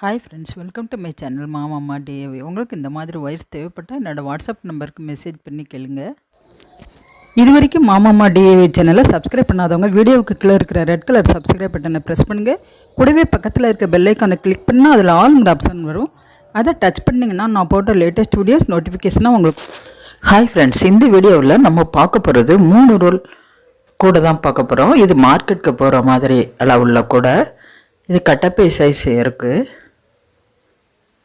Hi friends welcome to my channel மாமாமா டிஏவி உங்களுக்கு இந்த மாதிரி ஒயர்ஸ் தேவைப்பட்டால் என்னோடய வாட்ஸ்அப் நம்பருக்கு மெசேஜ் பண்ணி கேளுங்க. இது வரைக்கும் மாமாமா டிஏவி சேனலை சப்ஸ்கிரைப் பண்ணாதவங்க வீடியோவுக்கு கீழே இருக்கிற ரெட் கலர் சப்ஸ்கிரைப் பட்டனை ப்ரெஸ் பண்ணுங்கள் கூடவே பக்கத்தில் இருக்க பெல்லைக்கானை கிளிக் பண்ணால் அதில் ஆல்ங்கிற ஆப்ஷன் வரும். அதை டச் பண்ணிங்கன்னா நான் போட்ட லேட்டஸ்ட் வீடியோஸ் நோட்டிஃபிகேஷனாக உங்களுக்கு ஹாய் ஃப்ரெண்ட்ஸ் இந்த வீடியோவில் நம்ம பார்க்க போகிறது மூணு ரோல் கூட தான் பார்க்க போகிறோம் இது மார்க்கெட்டுக்கு போகிற மாதிரி அளவுள்ள கூட. இது கட்டப்பை சைஸ் இருக்குது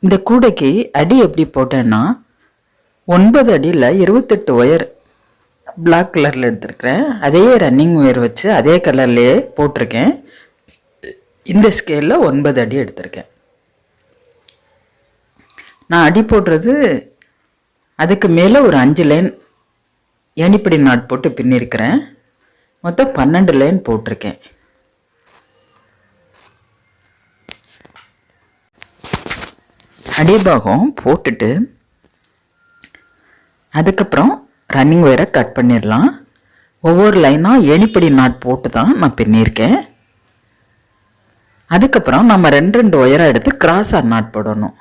இந்த கூடைக்கு அடி எப்படி போட்டேன்னா ஒன்பது அடியில் இருபத்தெட்டு ஒயர் பிளாக் கலரில் எடுத்திருக்கிறேன். அதே ரன்னிங் ஒயர் வச்சு அதே கலர்லேயே போட்டிருக்கேன். இந்த ஸ்கேலில் ஒன்பது அடி எடுத்திருக்கேன். நான் அடி போடுறது அதுக்கு மேலே ஒரு அஞ்சு லைன் ஏணிப்படி நாட் போட்டு பின்னிருக்கிறேன். மொத்தம் பன்னெண்டு லைன் போட்டிருக்கேன். அடிபாகம் போட்டுட்டு அதுக்கப்புறம் ரன்னிங் ஒயரை கட் பண்ணிடலாம். ஒவ்வொரு லைனாக எனிப்படி நாட் போட்டு தான் நான் பின்னியிருக்கேன் அதுக்கப்புறம் நம்ம ரெண்டு ரெண்டு ஒயராக எடுத்து கிராஸாக நாட் போடணும்.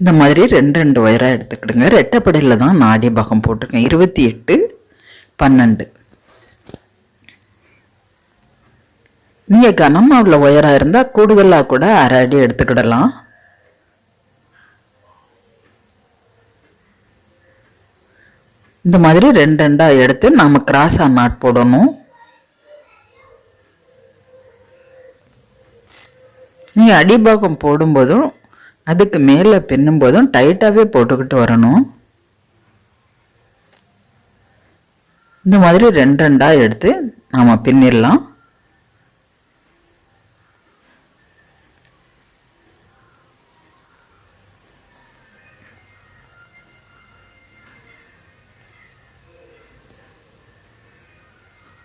இந்த மாதிரி ரெண்டு ரெண்டு ஒயராக எடுத்துக்கிடுங்க. ரெட்டைப்படையில் தான் நான் அடிபாகம் போட்டிருக்கேன். இருபத்தி எட்டு பன்னெண்டு. நீங்கள் கனமாக உள்ள ஒயராக இருந்தால் கூடுதலாக கூட அரை அடி எடுத்துக்கிடலாம். இந்த மாதிரி ரெண்டு ரெண்டாக எடுத்து நாம் கிராஸாக நாட் போடணும். நீங்கள் அடிபாகம் போடும்போதும் அதுக்கு மேலே பின்னும்போதும் டைட்டாகவே போட்டுக்கிட்டு வரணும். இந்த மாதிரி ரெண்டு ரெண்டாக எடுத்து நாம் பின்னிடலாம்.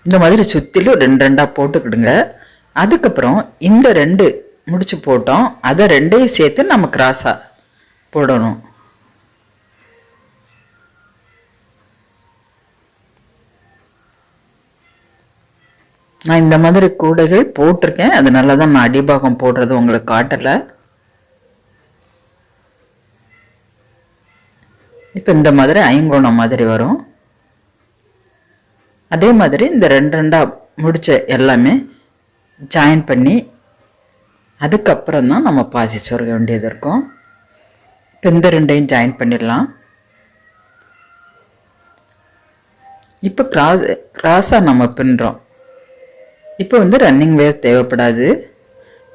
இந்த மாதிரி சுற்றிலும் ரெண்டு ரெண்டாக போட்டுக்கிடுங்க. அதுக்கப்புறம் இந்த ரெண்டு முடிச்சு போட்டோம். அதை ரெண்டையும் சேர்த்து நம்ம கிராஸாக போடணும். நான் இந்த மாதிரி கூடைகள் போட்டிருக்கேன். அதனால தான் நான் அடிபாகம் போடுறது உங்களுக்கு காட்டலை. இப்போ இந்த மாதிரி ஐங்கோணம் மாதிரி வரும். அதே மாதிரி இந்த ரெண்டு ரெண்டாக முடித்த எல்லாமே ஜாயின் பண்ணி அதுக்கப்புறம் தான் நம்ம பாசி சொருக வேண்டியது இருக்கும். இப்போ இந்த ரெண்டையும் ஜாயின் பண்ணிடலாம். இப்போ கிராஸ் கிராஸாக நம்ம பின்னுறோம் இப்போ வந்து ரன்னிங் வேர் தேவைப்படாது.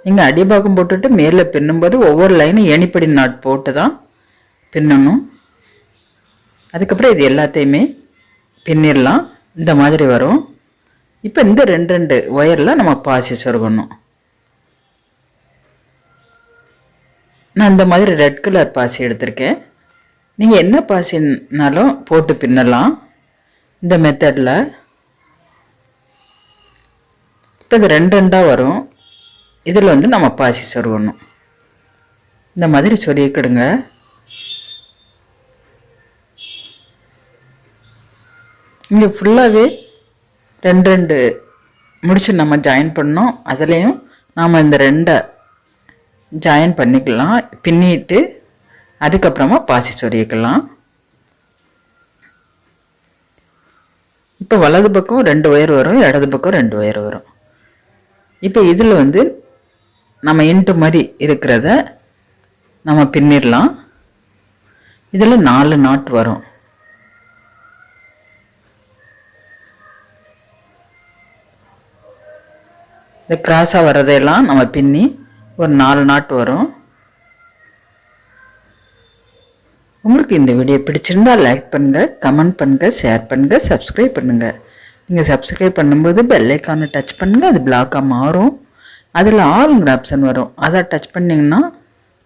நீங்கள் அடிபாகம் போட்டுட்டு மேலே பின்னும்போது ஒவ்வொரு லைனும் ஏணிப்படி நாட் போட்டு தான் பின்னணும். அதுக்கப்புறம் இது எல்லாத்தையுமே பின்னிடலாம். இந்த மாதிரி வரும். இப்போ இந்த ரெண்டு ரெண்டு ஒயரில் நம்ம பாசி சொருகணும். நான் இந்த மாதிரி ரெட் கலர் பாசி எடுத்திருக்கேன். நீங்கள் என்ன பாசினாலும் போட்டு பின்னலாம். இந்த மெத்தடில் இப்போ இது ரெண்டு ரெண்டாக வரும். இதில் வந்து நம்ம பாசி சொருகணும். இந்த மாதிரி சொல்லிக்கிடுங்க இங்கே ஃபுல்லாகவே ரெண்டு ரெண்டு முடிச்சு நம்ம ஜாயின் பண்ணோம். அதுலேயும் நாம் இந்த ரெண்டை ஜாயின் பண்ணிக்கலாம். பின்னிட்டு அதுக்கப்புறமா பாசி சொருகிக்கலாம். இப்போ வலது பக்கம் ரெண்டு ஒயர் வரும் இடது பக்கம் ரெண்டு ஒயர் வரும். இப்போ இதில் வந்து நம்ம இன்ட்டு மாதிரி இருக்கிறத நம்ம பின்னிடலாம். இதில் நாலு நாட் வரும். இந்த கிராஸாக வர்றதையெல்லாம் நம்ம பின்னி ஒரு நாலு நாட்டு வரும். உங்களுக்கு இந்த வீடியோ பிடிச்சிருந்தால் லைக் பண்ணுங்கள் கமெண்ட் பண்ணுங்கள் ஷேர் பண்ணுங்கள் சப்ஸ்கிரைப் பண்ணுங்கள் நீங்கள் சப்ஸ்கிரைப் பண்ணும்போது பெல்லைக்கானை டச் பண்ணுங்கள் அது பிளாக்காக மாறும். அதில் ஆளுங்கிற ஆப்ஷன் வரும். அதை டச் பண்ணிங்கன்னா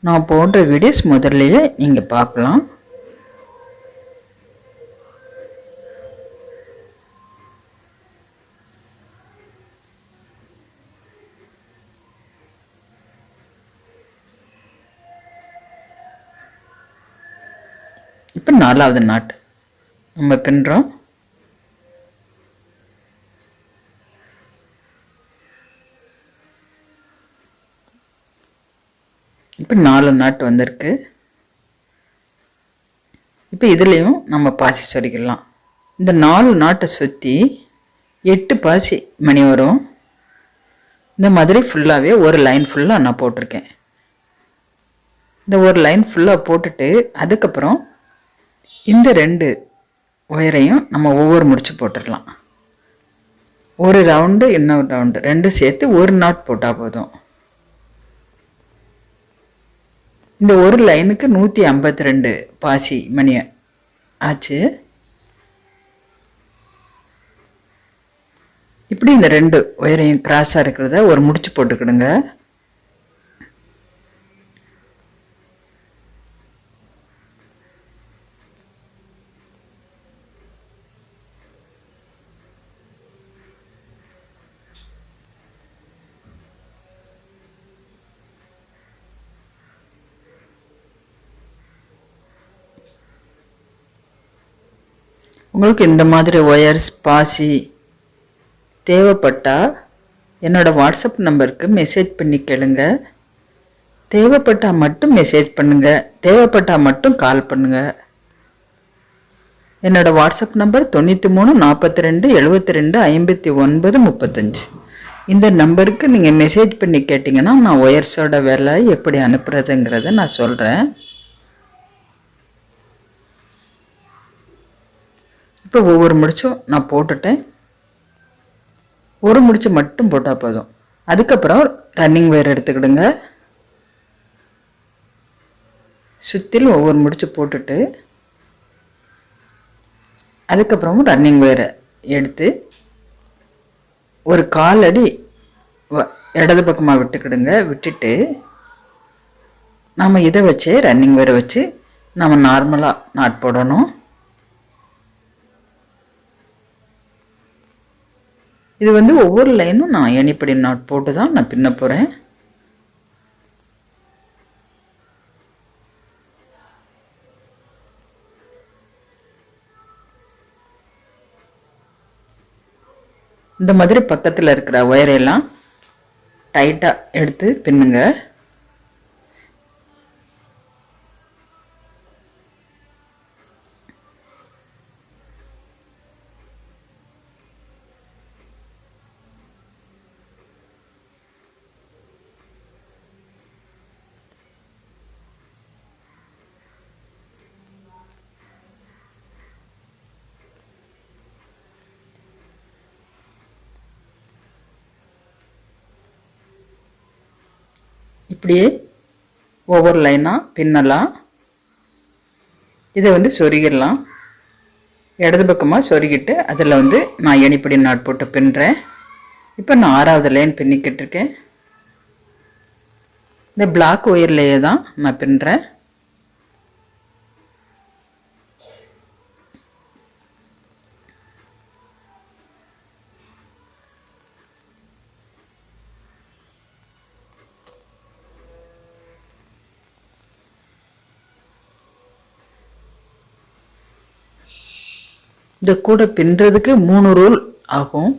நான் போடுற வீடியோஸ் முதல்லையே நீங்கள் பார்க்கலாம். நாலாவது நாட் நம்ம பின்றோம் இப்போ நாலு நாட் வந்திருக்கு. இப்போ இதுலேயும் நம்ம பாசி சொருக்கிடலாம் இந்த நாலு நாட்டை சுற்றி எட்டு பாசி மணி வரும். இந்த மாதிரி ஃபுல்லாகவே ஒரு லைன் ஃபுல்லாக நான் போட்டிருக்கேன். இந்த ஒரு லைன் ஃபுல்லாக போட்டுட்டு அதுக்கப்புறம் இந்த ரெண்டு ஒயரையும் நம்ம ஒவ்வொரு முடிச்சு போட்டுடலாம். ஒரு ரவுண்டு இன்னொரு ரவுண்டு ரெண்டும் சேர்த்து ஒரு நாட் போட்டால் போதும். இந்த ஒரு லைனுக்கு நூற்றி ஐம்பத்தி ரெண்டு பாசி மணி ஆச்சு. இப்படி இந்த ரெண்டு ஒயரையும் கிராஸாக இருக்கிறத ஒரு முடிச்சு போட்டுக்கிடுங்க. உங்களுக்கு இந்த மாதிரி ஒயர்ஸ் பாசி தேவைப்பட்டால் என்னோடய வாட்ஸ்அப் நம்பருக்கு மெசேஜ் பண்ணி கேளுங்க. தேவைப்பட்டால் மட்டும் மெசேஜ் பண்ணுங்கள் தேவைப்பட்டால் மட்டும் கால் பண்ணுங்கள் என்னோடய வாட்ஸ்அப் நம்பர் தொண்ணூற்றி மூணு நாற்பத்தி ரெண்டு எழுபத்தி ரெண்டு ஐம்பத்தி ஒன்பது முப்பத்தஞ்சு. இந்த நம்பருக்கு நீங்கள் மெசேஜ் பண்ணி கேட்டிங்கன்னா நான் ஒயர்ஸோட வேலை எப்படி அனுப்புகிறதுங்கிறத நான் சொல்கிறேன் இப்போ ஒவ்வொரு முடிச்சும் நான் போட்டுட்டேன். ஒரு முடிச்சு மட்டும் போட்டால் போதும். அதுக்கப்புறம் ரன்னிங் ஒயர் எடுத்துக்கிடுங்க. சுற்றிலும் ஒவ்வொரு முடிச்சு போட்டுட்டு அதுக்கப்புறமும் ரன்னிங் ஒயரை எடுத்து ஒரு கால் அடி வ- இடது பக்கமாக விட்டுக்கிடுங்க. விட்டுட்டு நம்ம இதை வச்சு ரன்னிங் ஒயரை வச்சு நம்ம நார்மலாக நாட் போடணும். இது வந்து ஒவ்வொரு லைனும் நான் எனிப்படி நாட் போட்டு தான் நான் பின்ன போகிறேன் இந்த மாதிரி பக்கத்தில் இருக்கிற ஒயரையெல்லாம் டைட்டாக எடுத்து பின்னுங்க. இப்படியே ஒவ்வொரு லைனாக பின்னலாம். இதை வந்து சொருகிடலாம். இடது பக்கமாக சொருகிட்டு அதில் வந்து நான் எணிப்படி நாட் போட்டு பின்னுறேன் இப்போ நான் ஆறாவது லைன் பின்னிக்கிட்டு இருக்கேன். இந்த பிளாக் ஒயர்லேயே தான் நான் பின்னுறேன் இந்த கூடை பின்னுறதுக்கு மூணு ரோல் ஆகும்.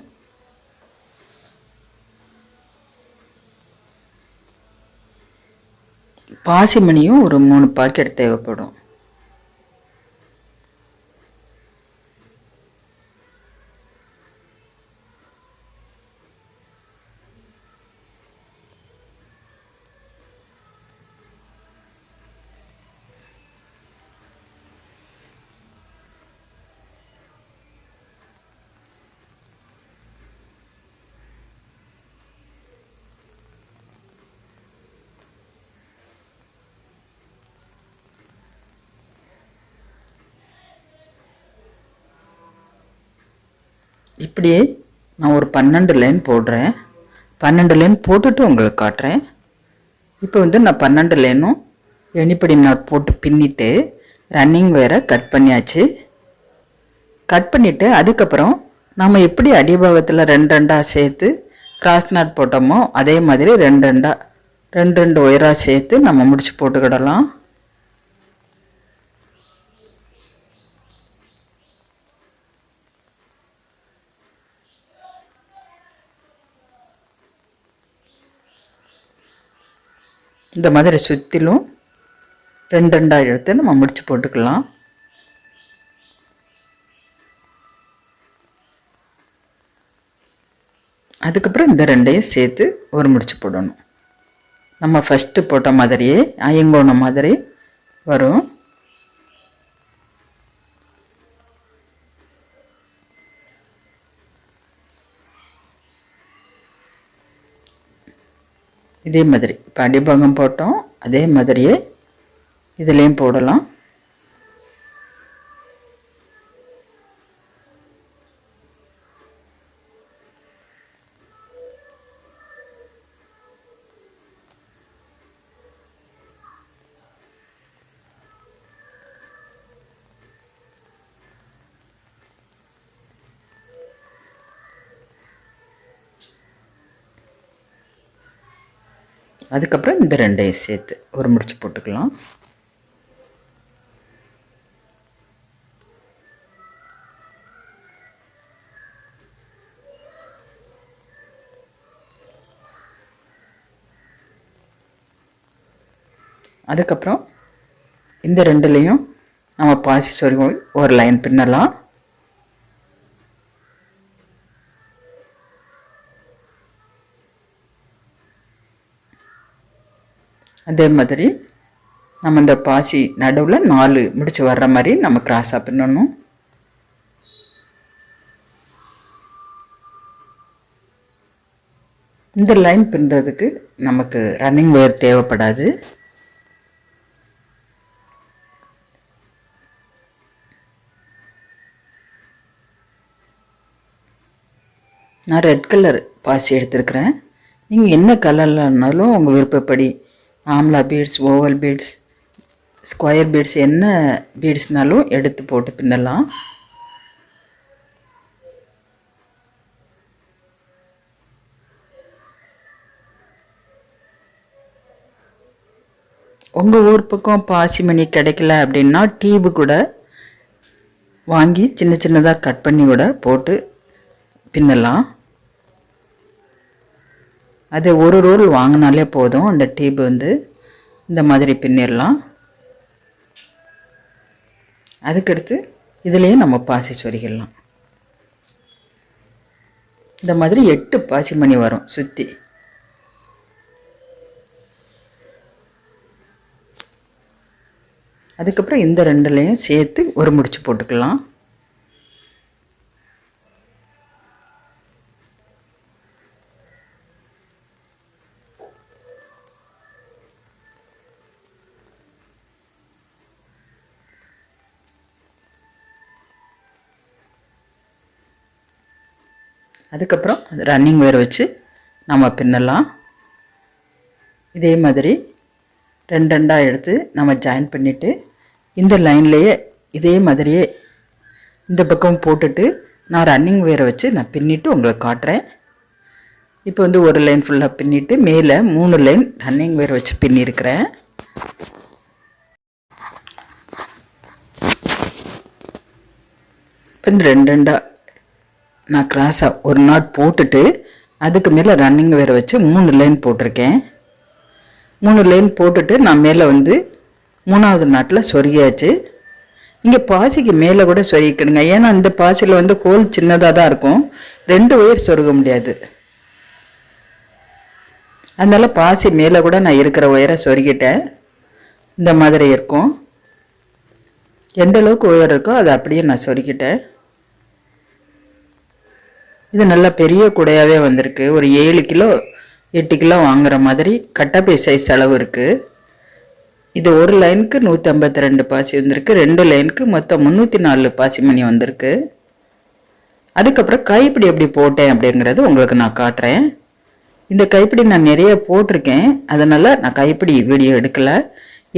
பாசிமணியும் ஒரு மூணு பாக்கெட் தேவைப்படும். இப்படி நான் ஒரு பன்னெண்டு லைன் போடுறேன். பன்னெண்டு லைன் போட்டுட்டு உங்களுக்கு காட்டுறேன். இப்போ வந்து நான் பன்னெண்டு லைனும் எணிப்படி நாட் போட்டு பின்னிட்டு ரன்னிங் வேரை கட் பண்ணியாச்சு. கட் பண்ணிவிட்டு அதுக்கப்புறம் நம்ம எப்படி அடிபாகத்தில் ரெண்டு ரெண்டாக சேர்த்து கிராஸ் நாட் போட்டோமோ அதே மாதிரி ரெண்டு ரெண்டாக ரெண்டு ரெண்டு ஒயராக சேர்த்து நம்ம முடிச்சு போட்டுக்கிடலாம். இந்த மாதிரி சுற்றிலும் ரெண்டு ரெண்டாக எடுத்து நம்ம முடிச்சு போட்டுக்கலாம். அதுக்கப்புறம் இந்த ரெண்டையும் சேர்த்து ஒரு முடிச்சு போடணும். நம்ம ஃபஸ்ட்டு போட்ட மாதிரியே ஐயங்கோண மாதிரி வரும். இதே மாதிரி. இப்போ அடிபாகம் போட்டோம். அதே மாதிரியே இதுலேயும் போடலாம். அதுக்கப்புறம் இந்த ரெண்டையும் சேர்த்து ஒரு முடிச்சு போட்டுக்கலாம். அதுக்கப்புறம் இந்த ரெண்டுலேயும் நம்ம பாசி சொருகி ஒரு லைன் பின்னலாம். அதே மாதிரி நம்ம இந்த பாசி நடுவில் நாலு முடிச்சு வர்ற மாதிரி நம்ம கிராஸாக பின்னணும் இந்த லைன் பின்னுறதுக்கு நமக்கு ரன்னிங் ஒயர் தேவைப்படாது. நான் ரெட் கலர் பாசி எடுத்திருக்கிறேன். நீங்கள் என்ன கலர்லனாலும் உங்கள் விருப்பப்படி amla beads oval beads square beads என்ன பீட்ஸ்னாலும் எடுத்து போட்டு பின்னலாம். உங்கள் ஊர் பக்கம் பாசிமணி கிடைக்கல அப்படின்னா டீபு கூட வாங்கி சின்ன சின்னதாக கட் பண்ணி கூட போட்டு பின்னலாம். அது ஒரு ரோல் வாங்கினாலே போதும். அந்த டேப் வந்து இந்த மாதிரி பின்னிடலாம் அதுக்கடுத்து இதுலேயும் நம்ம பாசி சொருகிடலாம் இந்த மாதிரி எட்டு பாசி மணி வரும் சுற்றி அதுக்கப்புறம் இந்த ரெண்டுலேயும் சேர்த்து ஒரு முடிச்சு போட்டுக்கலாம். அதுக்கப்புறம் ரன்னிங் வேர் வச்சு நம்ம பின்னலாம். இதே மாதிரி ரெண்டு ரெண்டாக எடுத்து நம்ம ஜாயின் பண்ணிவிட்டு இந்த லைன்லேயே இதே மாதிரியே இந்த பக்கம் போட்டுட்டு நான் ரன்னிங் வேரை வச்சு நான் பின்னிட்டு உங்களுக்கு காட்டுறேன். இப்போ வந்து ஒரு லைன் ஃபுல்லாக பின்னிட்டு மேலே மூணு லைன் ரன்னிங் வேர் வச்சு பின்னிருக்கிறேன். இப்போ இந்த ரெண்டு ரெண்டாக நான் கிராஸாக ஒரு நாட் போட்டுட்டு அதுக்கு மேலே ரன்னிங் வேறு வச்சு மூணு லைன் போட்டிருக்கேன். மூணு லைன் போட்டுட்டு நான் மேலே வந்து மூணாவது நாட்டில் சொருகியாச்சு. இங்கே பாசிக்கு மேலே கூட சொருகிக்கணுங்க ஏன்னா இந்த பாசியில் வந்து ஹோல் சின்னதாக தான் இருக்கும். ரெண்டு ஒயர் சொருக முடியாது. அதனால் பாசி மேலே கூட நான் இருக்கிற ஒயரை சொருகிட்டேன். இந்த மாதிரி இருக்கும். எந்த அளவுக்கு ஒயர் இருக்கோ அதை அப்படியே நான் சொருகிட்டேன். இது நல்லா பெரிய குடையாகவே வந்திருக்கு. ஒரு ஏழு கிலோ எட்டு கிலோ வாங்குற மாதிரி கட்டப்பை சைஸ் அளவு இருக்குது இது ஒரு லைனுக்கு நூற்றி ரெண்டு பாசி வந்திருக்கு. ரெண்டு லைனுக்கு மொத்தம் முந்நூற்றி நாலு பாசி மணி வந்திருக்கு. அதுக்கப்புறம் கைப்பிடி எப்படி போட்டேன் அப்படிங்கிறது உங்களுக்கு நான் காட்டுறேன். இந்த கைப்பிடி நான் நிறைய போட்டிருக்கேன். அதனால் நான் கைப்பிடி வீடியோ எடுக்கலை.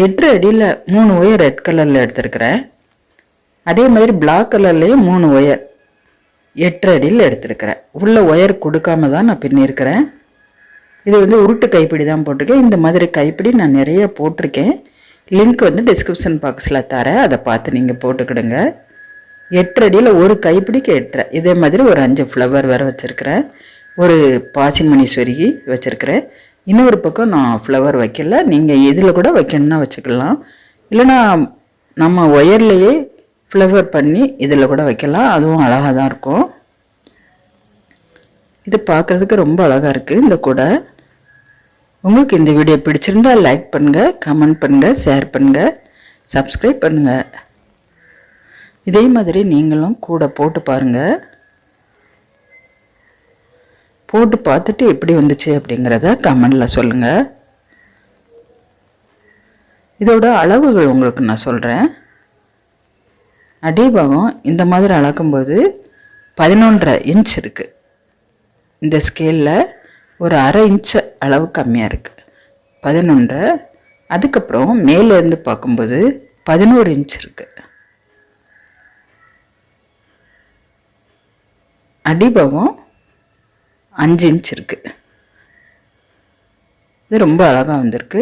எட்டு அடியில் மூணு ஒயர் ரெட் கலரில் எடுத்திருக்கிறேன். அதே மாதிரி பிளாக் கலர்லேயும் மூணு ஒயர் எட்டு அடியில் எடுத்திருக்கிறேன். உள்ள ஒயர் கொடுக்காம தான் நான் பின்னிருக்கிறேன். இது வந்து உருட்டு கைப்பிடி தான் போட்டிருக்கேன். இந்த மாதிரி கைப்பிடி நான் நிறைய போட்டிருக்கேன். லிங்க் வந்து டிஸ்கிரிப்ஷன் பாக்ஸில் தரேன். அதை பார்த்து நீங்கள் போட்டுக்கிடுங்க. எட்டு அடியில் ஒரு கைப்பிடிக்கு எட்டரை இதே மாதிரி ஒரு அஞ்சு ஃப்ளவர் வேறு வச்சுருக்கிறேன். ஒரு பாசிமணி சொருகி வச்சுருக்கிறேன். இன்னொரு பக்கம் நான் ஃப்ளவர் வைக்கல. நீங்கள் இதில் கூட வைக்கணும்னா வச்சுக்கலாம். இல்லைனா நம்ம ஒயர்லேயே ஃப்ளவர் பண்ணி இதில் கூட வைக்கலாம். அதுவும் அழகாக தான் இருக்கும். இது பார்க்குறதுக்கு ரொம்ப அழகாக இருக்குது இந்த கூடை. உங்களுக்கு இந்த வீடியோ பிடிச்சிருந்தா லைக் பண்ணுங்கள் கமெண்ட் பண்ணுங்கள் ஷேர் பண்ணுங்கள் சப்ஸ்கிரைப் பண்ணுங்கள் இதே மாதிரி நீங்களும் கூட போட்டு பாருங்கள் போட்டு பார்த்துட்டு எப்படி வந்துச்சு அப்படிங்கிறத கமெண்டில் சொல்லுங்கள் இதோட அளவுகள் உங்களுக்கு நான் சொல்கிறேன் அடிபாகம் இந்த மாதிரி அளக்கும்போது பதினொன்றரை இன்ச் இருக்குது இந்த ஸ்கேலில் ஒரு அரை இன்ச் அளவு கம்மியாக இருக்குது பதினொன்றரை அதுக்கப்புறம் மேலேருந்து பார்க்கும்போது பதினோரு இன்ச் இருக்குது அடிபாகம் அஞ்சு இன்ச் இருக்குது இது ரொம்ப அழகாக வந்திருக்கு.